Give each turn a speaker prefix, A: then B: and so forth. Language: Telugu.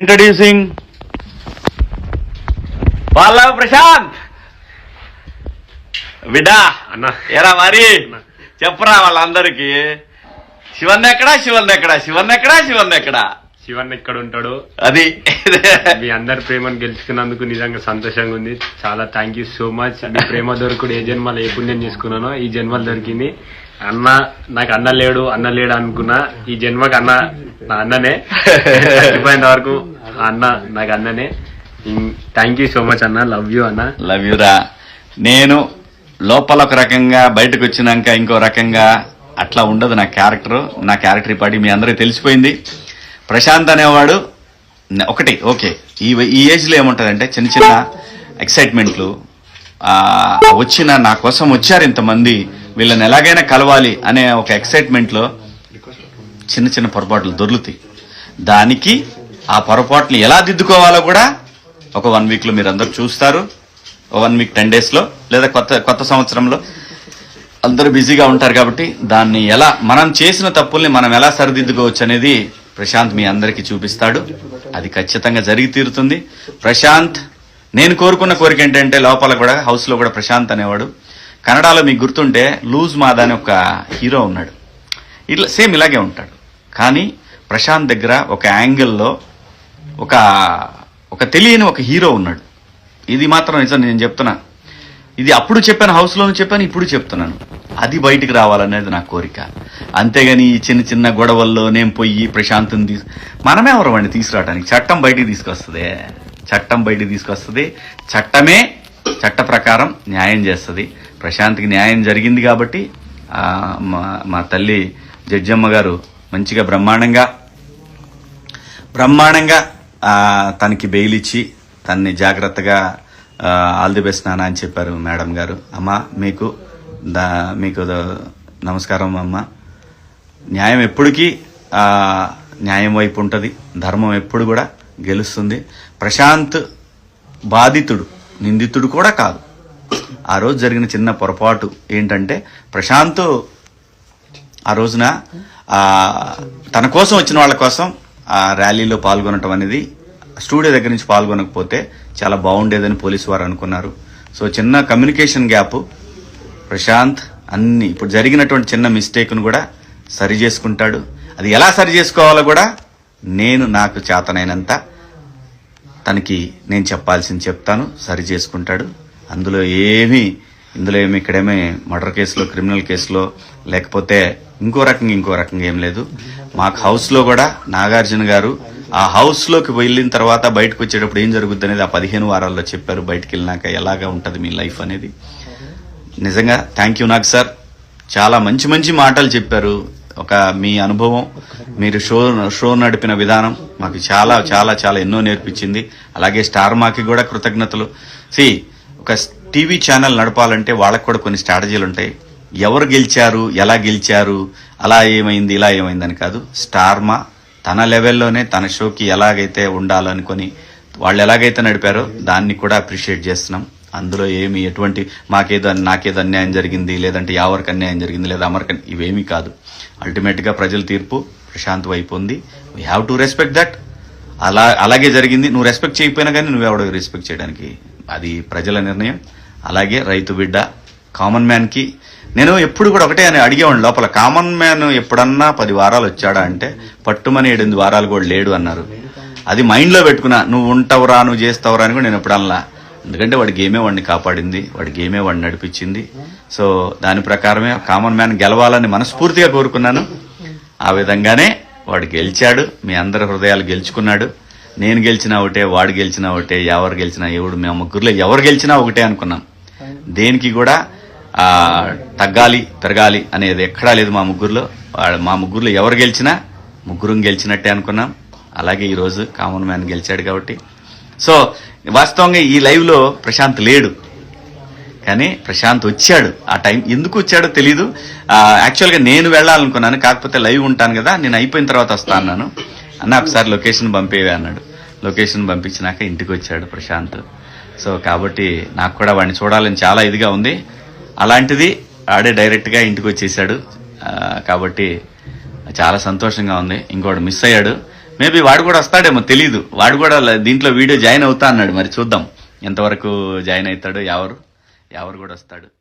A: ఇంట్రడ్యూసింగ్ పల్లవ్ ప్రశాంత్! బిడ్డా
B: అన్న.
A: ఎరా మరి? చెప్పరా వాళ్ళందరికి. శివన్ ఎక్కడా? శివన్ ఎక్కడా? శివన్ ఎక్కడా? శివన్ ఎక్కడా?
B: శివన్ ఎక్కడ ఉంటాడు
A: అది.
B: మీ అందరి ప్రేమను గెలుచుకున్నందుకు నిజంగా సంతోషంగా ఉంది. చాలా థ్యాంక్ యూ సో మచ్ మీ ప్రేమ దొరకుడు ఏ జన్మలో ఏ పుణ్యం చేసుకున్నానో ఈ జన్మలు దొరికింది. అన్న నాకు అన్న లేడు అన్న లేడు అనుకున్నా ఈ జన్మకి అన్న నా అన్ననే. చచ్చిపోయేంత వరకు అన్న నాకు అన్ననే. థ్యాంక్ యూ సో మచ్ అన్న లవ్ యూ అన్న.
A: లవ్ యూరా నేను లోపల ఒక రకంగా బయటకు వచ్చినాక ఇంకో రకంగా అట్లా ఉండదు నా క్యారెక్టర్ నా క్యారెక్టర్ పాటి మీ అందరికీ తెలిసిపోయింది. ప్రశాంత్ అనేవాడు ఒకటి ఓకే ఈ ఈ ఏజ్లో ఏముంటుంది అంటే చిన్న చిన్న ఎక్సైట్మెంట్లు వచ్చిన నా కోసం వచ్చారు ఇంతమంది వీళ్ళని ఎలాగైనా కలవాలి అనే ఒక ఎక్సైట్మెంట్లో చిన్న చిన్న పొరపాట్లు దొర్లుతాయి. దానికి ఆ పొరపాట్లు ఎలా దిద్దుకోవాలో కూడా ఒక వన్ వీక్లో మీరు అందరు చూస్తారు. వన్ వీక్ టెన్ డేస్లో లేదా కొత్త కొత్త సంవత్సరంలో. అందరూ బిజీగా ఉంటారు కాబట్టి దాన్ని ఎలా మనం చేసిన తప్పుల్ని మనం ఎలా సరిదిద్దుకోవచ్చు అనేది ప్రశాంత్ మీ అందరికీ చూపిస్తాడు. అది ఖచ్చితంగా జరిగి తీరుతుంది. ప్రశాంత్ నేను కోరుకున్న కోరిక ఏంటంటే లోపల కూడా హౌస్లో కూడా ప్రశాంత్ అనేవాడు. కన్నడలో మీకు గుర్తుంటే లూజ్ మాదా అని ఒక హీరో ఉన్నాడు. ఇట్లా సేమ్ ఇలాగే ఉంటాడు. కానీ ప్రశాంత్ దగ్గర ఒక యాంగిల్లో ఒక ఒక తెలియని ఒక హీరో ఉన్నాడు. ఇది మాత్రం నిజం నేను చెప్తున్నా. ఇది అప్పుడు చెప్పాను హౌస్లోనూ చెప్పాను ఇప్పుడు చెప్తున్నాను. అది బయటికి రావాలనేది నా కోరిక. అంతేగాని ఈ చిన్న చిన్న గొడవల్లో నేను పోయి ప్రశాంతం తీసు మనమే ఎవరమండి తీసుకురావడానికి చట్టం బయటికి తీసుకొస్తుంది. చట్టం బయటికి తీసుకొస్తుంది. చట్టమే చట్ట ప్రకారం న్యాయం చేస్తుంది. ప్రశాంత్కి న్యాయం జరిగింది కాబట్టి మా మా తల్లి జడ్జమ్మ గారు మంచిగా బ్రహ్మాండంగా బ్రహ్మాండంగా తనకి బెయిల్ ఇచ్చి తన్ని జాగ్రత్తగా ఆల్ ది బెస్ట్ నాన్న అని చెప్పారు మేడం గారు. అమ్మ మీకు దా మీకు నమస్కారం అమ్మ. న్యాయం ఎప్పటికీ న్యాయం వైపు ఉంటుంది ధర్మం ఎప్పుడు కూడా గెలుస్తుంది. ప్రశాంత్ బాధితుడు నిందితుడు కూడా కాదు. ఆ రోజు జరిగిన చిన్న పొరపాటు ఏంటంటే ప్రశాంత్ ఆ రోజున తన కోసం వచ్చిన వాళ్ళ కోసం ఆ ర్యాలీలో పాల్గొనటం అనేది స్టూడియో దగ్గర నుంచి పాల్గొనకపోతే చాలా బాగుండేదని పోలీసు వారు అనుకున్నారు. సో చిన్న కమ్యూనికేషన్ గ్యాప్ ప్రశాంత్ అన్ని ఇప్పుడు జరిగినటువంటి చిన్న మిస్టేక్ను కూడా సరి చేసుకుంటాడు. అది ఎలా సరి చేసుకోవాలో కూడా నేను నాకు చేతనైనంత తనకి నేను చెప్పాల్సింది చెప్తాను సరి చేసుకుంటాడు. అందులో ఏమీ ఇందులో ఏమి ఇక్కడేమీ మర్డర్ కేసులో క్రిమినల్ కేసులో లేకపోతే ఇంకో రకంగా ఇంకో రకంగా ఏం లేదు. మాకు హౌస్లో కూడా నాగార్జున గారు ఆ హౌస్లోకి వెళ్ళిన తర్వాత బయటకు వచ్చేటప్పుడు ఏం జరుగుద్ది అనేది ఆ పదిహేను వారాల్లో చెప్పారు. బయటకు వెళ్ళినాక ఎలాగా ఉంటుంది మీ లైఫ్ అనేది. నిజంగా థ్యాంక్ యూ నాకు సార్. చాలా మంచి మంచి మాటలు చెప్పారు. ఒక మీ అనుభవం మీరు షో షో నడిపిన విధానం మాకు చాలా చాలా చాలా ఎన్నో నేర్పించింది. అలాగే స్టార్ మాకి కూడా కృతజ్ఞతలు. సి ఒక టీవీ ఛానల్ నడపాలంటే వాళ్ళకి కూడా కొన్ని స్ట్రాటజీలు ఉంటాయి. ఎవరు గెలిచారు ఎలా గెలిచారు అలా ఏమైంది ఇలా ఏమైంది అని కాదు. స్టార్మా తన లెవెల్లోనే తన షోకి ఎలాగైతే ఉండాలనుకొని వాళ్ళు ఎలాగైతే నడిపారో దాన్ని కూడా అప్రిషియేట్ చేస్తున్నాం. అందులో ఏమి ఎటువంటి మాకేదో నాకేదో అన్యాయం జరిగింది లేదంటే ఎవరికి అన్యాయం జరిగింది లేదా అమరికి ఇవేమీ కాదు. అల్టిమేట్గా ప్రజల తీర్పు ప్రశాంత్ వైపు ఉంది we have to respect that అలా అలాగే జరిగింది. నువ్వు రెస్పెక్ట్ చేయకపోయినా కానీ నువ్వెవడో రెస్పెక్ట్ చేయడానికి అది ప్రజల నిర్ణయం. అలాగే రైతు బిడ్డ కామన్ మ్యాన్కి నేను ఎప్పుడు కూడా ఒకటే అని అడిగేవాడిని లోపల. కామన్ మ్యాన్ ఎప్పుడన్నా పది వారాలు వచ్చాడా అంటే పట్టుమని ఏడెనిమిది వారాలు కూడా లేడు అన్నారు. అది మైండ్లో పెట్టుకున్నా నువ్వు ఉంటావురా నువ్వు చేస్తావురా అని కూడా నేను ఎప్పుడన్నా ఎందుకంటే వాడి గేమే వాడిని కాపాడింది వాడి గేమే వాడిని నడిపించింది. సో దాని ప్రకారమే కామన్ మ్యాన్ గెలవాలని మనస్ఫూర్తిగా కోరుకున్నాను. ఆ విధంగానే వాడు గెలిచాడు మీ అందరి హృదయాలు గెలుచుకున్నాడు. నేను గెలిచినా ఒకటే వాడు గెలిచినా ఒకటే ఎవరు గెలిచినా ఎవడు మేము ముగ్గురులో. ఎవరు గెలిచినా ఒకటే అనుకున్నాం. దేనికి కూడా ఆ తగ్గాలి పెరగాలి అనేది ఎక్కడా లేదు మా ముగ్గురులో. మా ముగ్గురులో ఎవరు గెలిచినా ముగ్గురం గెలిచినట్టే అనుకున్నాం. అలాగే ఈరోజు కామన్ మ్యాన్ గెలిచాడు కాబట్టి. సో వాస్తవంగా ఈ లైవ్లో ప్రశాంత్ లేడు. కానీ ప్రశాంత్ వచ్చాడు. ఆ టైం ఎందుకు వచ్చాడో తెలీదు. యాక్చువల్గా నేను వెళ్ళాలనుకున్నాను. కాకపోతే లైవ్ ఉంటాను కదా. నేను అయిపోయిన తర్వాత వస్తా అన్నాను. అన్న ఒకసారి లొకేషన్ పంపేవి అన్నాడు. లొకేషన్ పంపించినాక ఇంటికి వచ్చాడు ప్రశాంత్. సో కాబట్టి నాకు కూడా వాడిని చూడాలని చాలా ఇదిగా ఉంది. అలాంటిది ఆడే డైరెక్ట్గా ఇంటికి వచ్చేసాడు కాబట్టి చాలా సంతోషంగా ఉంది. ఇంకోటి మిస్ అయ్యాడు. మేబీ వాడు కూడా వస్తాడేమో తెలీదు. వాడు కూడా దీంట్లో వీడియో జాయిన్ అవుతా అన్నాడు. మరి చూద్దాం. ఎంతవరకు జాయిన్ అవుతాడు ఎవరు? ఎవరు కూడా వస్తాడు.